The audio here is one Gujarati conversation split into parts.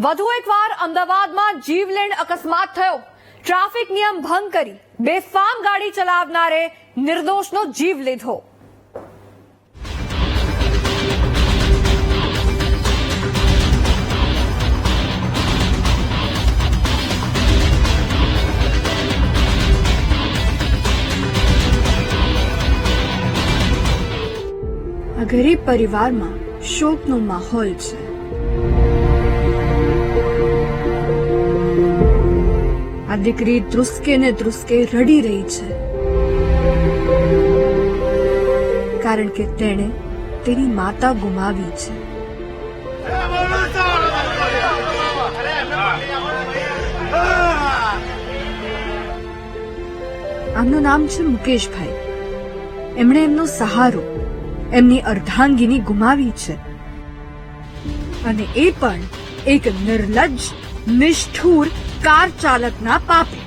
વધુ એકવાર અમદાવાદમાં જીવલેણ અકસ્માત થયો. ટ્રાફિક નિયમ ભંગ કરી બેફામ ગાડી ચલાવનારે નિર્દોષનો જીવ લીધો. ગરીબ પરિવારમાં શોકનો માહોલ છે. આ દીકરી ધ્રુસકે ને ધ્રુસકે રડી રહી છે. કારણ કે તેણે તેની માતા ગુમાવી છે. આમનું નામ છે મુકેશભાઈ. એમણે એમનો સહારો, એમની અર્ધાંગીની ગુમાવી છે. અને એ પણ એક નિર્લજ્જ નિષ્ઠુર કાર ચાલકના પાપે.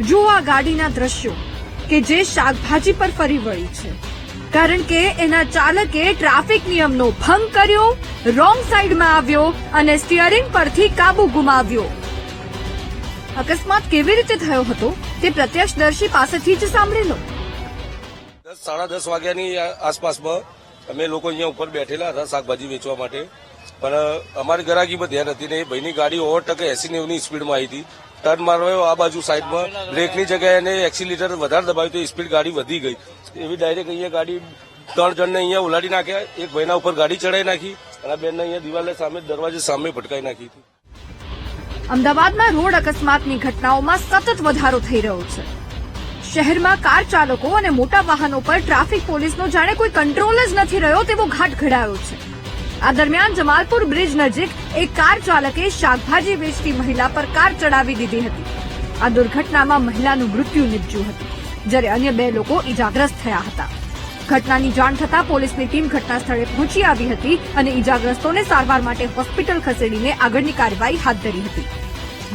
જુઓ આ ગાડીના દ્રશ્યો, કે જે શાકભાજી પર ફરી વળી છે. કારણ કે એના ચાલકે ટ્રાફિક નિયમનો ભંગ કર્યો, રોંગ સાઈડમાં આવ્યો અને સ્ટીયરિંગ પરથી કાબુ ગુમાવ્યો. અકસ્માત કેવી રીતે થયો હતો, તે પ્રત્યક્ષદર્શી પાસેથી જ સાંભળી લો. સાડા દસ વાગ્યાની આસપાસમાં અમે લોકો અહીંયા ઉપર બેઠેલા હતા શાકભાજી વેચવા માટે. પણ અમારી ગરાગીમાં ધ્યાન હતી ને એ ભાઈની ગાડી ઓવરટકે એસી નેવની સ્પીડમાં આવી હતી. ટર્ન મારવાયો આ બાજુ સાઈડમાં. બ્રેકની જગ્યાએ એને એક્સિલીટર વધારે દબાવ્યું તો સ્પીડ ગાડી વધી ગઈ. એવી ડાયરેક્ટ અહીંયા ગાડી ત્રણ જણને અહીંયા ઉલાડી નાખ્યા. એક ભાઈના ઉપર ગાડી ચડાવી નાખી અને બેનને અહીંયા દિવાલે સામે દરવાજે સામે ભટકાઈ નાખી હતી. અમદાવાદમાં રોડ અકસ્માતની ઘટનાઓમાં સતત વધારો થઈ રહ્યો છે. શહેરમાં કાર ચાલકો અને મોટા વાહનો પર ટ્રાફિક પોલીસનો જાણે કોઈ કંટ્રોલ જ નથી રહ્યો તેવો ઘાટ ઘડાયો છે. આ દરમિયાન જમાલપુર બ્રિજ નજીક એક કાર ચાલકે શાકભાજી વેચતી મહિલા પર કાર ચડાવી દીધી હતી. આ દુર્ઘટનામાં મહિલાનું મૃત્યુ નીપજ્યું હતું, જ્યારે અન્ય બે લોકો ઇજાગ્રસ્ત થયા હતા. ઘટનાની જાણ થતાં પોલીસની ટીમ ઘટના સ્થળે પહોંચી આવી હતી અને ઇજાગ્રસ્તોને સારવાર માટે હોસ્પિટલ ખસેડીને આગળની કાર્યવાહી હાથ ધરી હતી.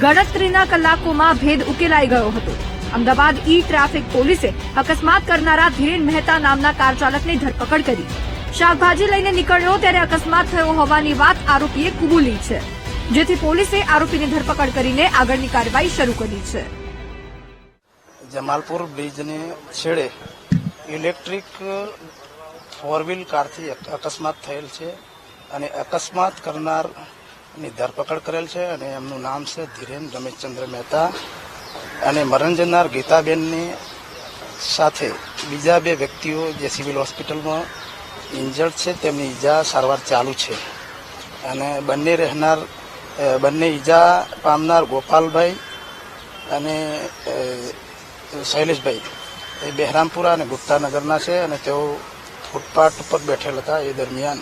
ગણતરીના કલાકોમાં ભેદ ઉકેલાઈ ગયો હતો. અમદાવાદ ઈ ટ્રાફિક પોલીસે અકસ્માત કરનારા ધીરેન મહેતા નામના કાર ચાલકની ધરપકડ કરી. શાકભાજી લઈને નીકળ્યો ત્યારે અકસ્માત થયો હોવાની વાત આરોપીએ કબૂલી છે. જેથી પોલીસે આરોપીની ધરપકડ કરીને આગળની કાર્યવાહી શરૂ કરી છે. જમાલપુર બ્રિજને છેડે ઇલેક્ટ્રિક ફોર વ્હીલ કારથી અકસ્માત થયેલ છે અને અકસ્માત કરનારની ધરપકડ કરેલ છે અને એમનું નામ છે ધીરેન રમેશચંદ્ર મહેતા અને મરણ જનાર ગીતાબેનની સાથે બીજા બે વ્યક્તિઓ જે સિવિલ હોસ્પિટલમાં ઇન્જર્ડ છે, તેમની ઈજા સારવાર ચાલુ છે. અને બંને રહેનાર બંને ઈજા પામનાર ગોપાલભાઈ અને શૈલેષભાઈ. એ બહેરામપુરા અને ગુપ્તાનગરના છે અને તેઓ ફૂટપાથ ઉપર બેઠેલ હતા. એ દરમિયાન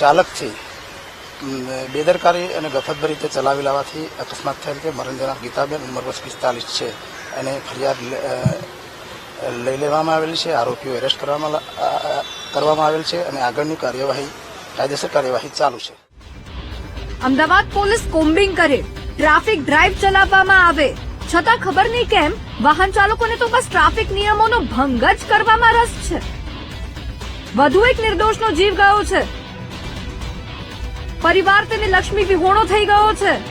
ચાલકથી બેદરકારી અને ગફતભરી રીતે ચલાવી લાવવાથી અકસ્માત થયેલ છે જનાર ગીતાબેન ઉંમર વર્ષ પિસ્તાલીસ છે અને ફરિયાદ લઈ લેવામાં આવેલ છે, આરોપીઓ એરેસ્ટ કરવામાં કરવામાં આવેલ છે અને આગળની કાર્યવાહી, કાયદેસર કાર્યવાહી ચાલુ છે. અમદાવાદ પોલીસ કોમ્બિંગ કરે, ટ્રાફિક ડ્રાઈવ ચલાવવામાં આવે. છતાં ખબર નહીં કેમ, વાહન ચાલકોને તો બસ ટ્રાફિક નિયમોનો ભંગ જ કરવામાં રસ છે. વધુ એક નિર્દોષનો જીવ ગયો છે. પરિવાર તેને લક્ષ્મી વિહોણો થઈ ગયો છે.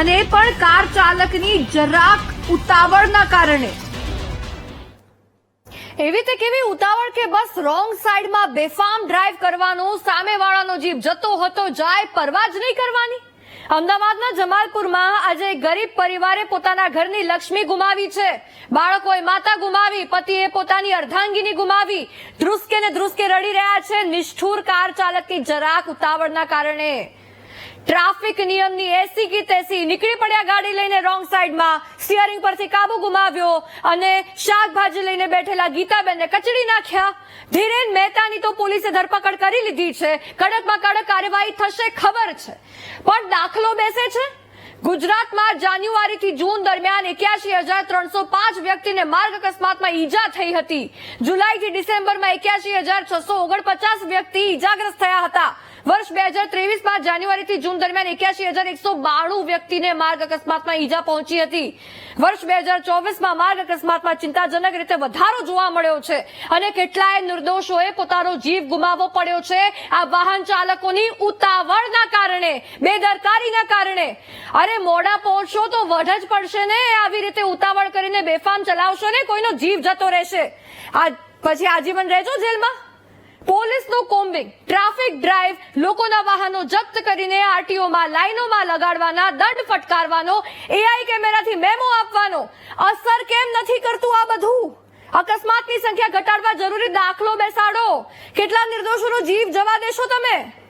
અને એ પણ કાર ચાલકની જરાક ઉતાવળના કારણે. એવી તે કેવી ઉતાવળ કે બસ રોંગ સાઈડમાં બેફામ ડ્રાઈવ કરવાનું, સામેવાળાનો જીપ જતો હતો, જાય પરવા જ નહીં કરવાની? અમદાવાદના જમાલપુરમાં આજે ગરીબ પરિવારે પોતાના ઘરની લક્ષ્મી ગુમાવી છે. બાળકોએ માતા ગુમાવી, પતિએ પોતાની અર્ધાંગીની ગુમાવી. ધ્રુસકે ને ધ્રુસકે રડી રહ્યા છે નિષ્ઠુર કાર ચાલકની જરાક ઉતાવળના કારણે. ટ્રાફિક નિયમની એસી કી તેસી નીકળી પડ્યા ગાડી લઈને રોંગ સાઈડમાં. સ્ટીયરિંગ પરથી કાબુ ગુમાવ્યો અને શાકભાજી લઈને બેઠેલા ગીતાબેનને કચડી નાખ્યા. ધીરેન મહેતાની તો પોલીસે ધરપકડ કરી લીધી છે. કડકમાં કડક કાર્યવાહી થશે ખબર છે. પણ દાખલો બેસે છે? ગુજરાતમાં જાન્યુઆરીથી જૂન દરમિયાન એક્યાસી હજાર ત્રણસો પાંચ વ્યક્તિને માર્ગ અકસ્માતમાં ઈજા થઈ હતી. જુલાઈથી ડિસેમ્બરમાં એક્યાસી હજાર છસો ઓગણપચાસ વ્યક્તિ ઈજાગ્રસ્ત થયા હતા. વર્ષ બે હજાર ત્રેવીસમાં જાન્યુઆરીથી જૂન દરમિયાન એક્યાસી હજાર એકસો બાણું વ્યક્તિને માર્ગ અકસ્માતમાં ઈજા પહોંચી હતી. વર્ષ બે હજાર ચોવીસમાં માર્ગ અકસ્માતમાં ચિંતાજનક રીતે વધારો જોવા મળ્યો છે અને કેટલાય નિર્દોષોએ પોતાનો જીવ ગુમાવવો પડ્યો છે. આ વાહન ચાલકોની ઉતાવળના કારણે, બેદરકારીના કારણે. અરે મોડા પહોંચશો તો વઢ જ પડશે ને? આવી રીતે ઉતાવળ કરીને બેફામ ચલાવશો ને? કોઈનો જીવ જતો રહેશે. આ પછી આજીવન રહેજો જેલમાં. પોલીસનું કોમ્બિંગ, ટ્રાફિક ડ્રાઈવ, લોકોના વાહનો જપ્ત કરીને આરટીઓમાં, લાઈનોમાં લગાડવાના, દંડ ફટકારવાનો એઆઈ કેમેરાથી મેમો આપવાનો. અસર કેમ નથી કરતું આ બધું? અકસ્માતની સંખ્યા ઘટાડવા જરૂરી દાખલો બેસાડો. કેટલા નિર્દોષોનો જીવ જવા દેશો તમે?